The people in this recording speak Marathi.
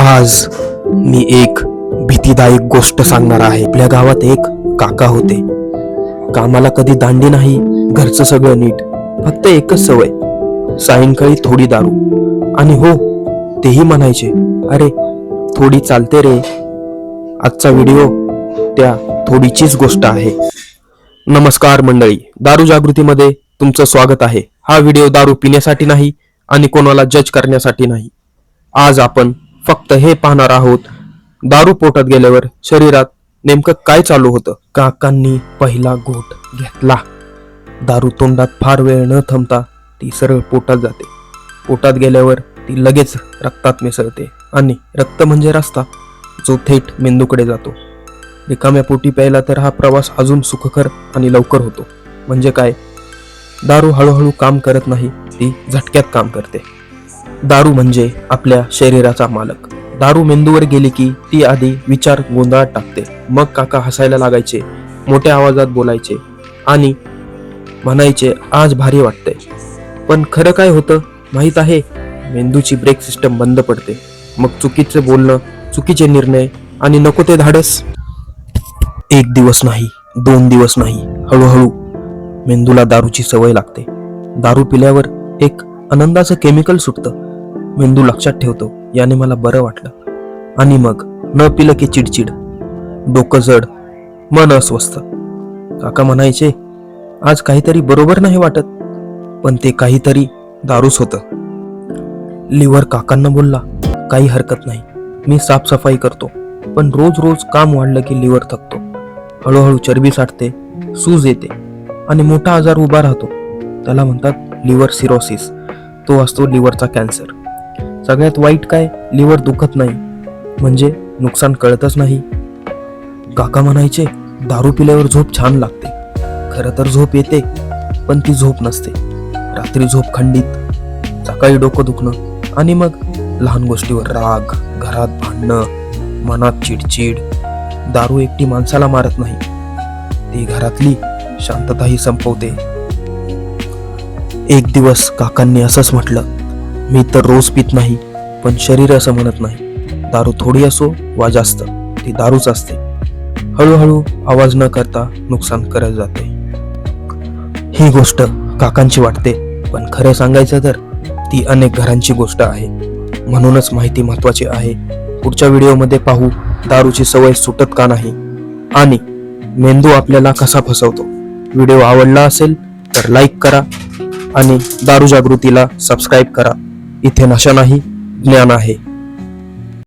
आज मी एक भीतीदायक गोष्ट सांगणार आहे. आपल्या गावात एक काका होते. कामाला कधी दांडी नाही घरचं सगळं नीट. फक्त एकच सवय सायंकाळी थोडी दारू. आणि हो तेही म्हणायचे अरे थोडी चालते रे. आजचा व्हिडिओ त्या थोडीचीच गोष्ट आहे. नमस्कार मंडळी दारू जागृतीमध्ये तुमचं स्वागत आहे. हा व्हिडिओ दारू पिण्यासाठी नाही आणि कोणाला जज करण्यासाठी नाही. आज आपण फक्त हे पाहणार आहोत. दारू पोटात गेल्यावर शरीरात नेमकं काय चालू होतं? काकांनी पहिला घोट घेतला. दारू तोंडात फार वेळ न थांबता ती सरळ पोटात जाते. पोटात गेल्यावर ती लगेच रक्तात मिसळते आणि रक्त म्हणजे रस्ता जो थेट मेंदूकडे जातो. रिकाम्या पोटी प्यायला तर हा प्रवास अजून सुखकर आणि लवकर होतो. म्हणजे काय? दारू हळूहळू काम करत नाही ती झटक्यात काम करते. दारू म्हणजे आपल्या शरीराचा मालक. दारू मेंदूवर गेली की ती आधी विचार गोंधळात टाकते. मग काका हसायला लागायचे मोठ्या आवाजात बोलायचे आणि म्हणायचे आज भारी वाटतंय. पण खरं काय होतं माहीत आहे? मेंदूची ब्रेक सिस्टम बंद पडते. मग चुकीचं बोलणं चुकीचे निर्णय आणि नको ते धाडस. एक दिवस नाही दोन दिवस नाही हळूहळू मेंदूला दारूची सवय लागते. दारू पिल्यावर एक आनंदाचं केमिकल सुटतं. मेंदू लक्षात ठेवतो याने मला बरं वाटलं. आणि मग न पिलं की चिडचिड. डोकं जड मन अस्वस्थ. काका म्हणायचे आज काहीतरी बरोबर नाही वाटत. पण ते काहीतरी दारूच होतं. लिव्हर काकांना बोलला काही हरकत नाही. मी साफसफाई करतो. पण रोज रोज काम वाढलं की लिव्हर थकतो. हळूहळू चरबी साठते सूज येते आणि मोठा आजार उभा राहतो. त्याला म्हणतात लिव्हर सिरोसिस. तो असतो लिव्हरचा कॅन्सर. सगळ्यात वाईट काय? लिव्हर दुखत नाही. म्हणजे नुकसान कळतच नाही. काका म्हणायचे दारू पिल्यावर झोप छान लागते. खरं तर झोप येते पण ती झोप नसते. रात्री झोप खंडित. सकाळी डोकं दुखणं. आणि मग लहान गोष्टीवर राग घरात भांडणं मनात चिडचिड. दारू एकटी माणसाला मारत नाही. ती घरातली शांतताही संपवते. एक दिवस काकांनी असंच म्हटलं मी तर रोज पित नाही पण शरीर असं म्हणत नाही. दारू थोडी असो वा जास्त ती दारूच असते. हळूहळू आवाज न करता नुकसान करत जाते. ही गोष्ट काकांची वाटते पण खरं सांगायचं तर ती अनेक घरांची गोष्ट आहे. म्हणूनच माहिती महत्वाची आहे. पुढच्या व्हिडिओमध्ये पाहू दारूची सवय सुटत का नाही. आणि मेंदू आपल्याला कसा फसवतो. व्हिडिओ आवडला असेल तर लाईक करा आणि दारू जागृतीला सबस्क्राईब करा. इथे नशा नाही ज्ञान आहे.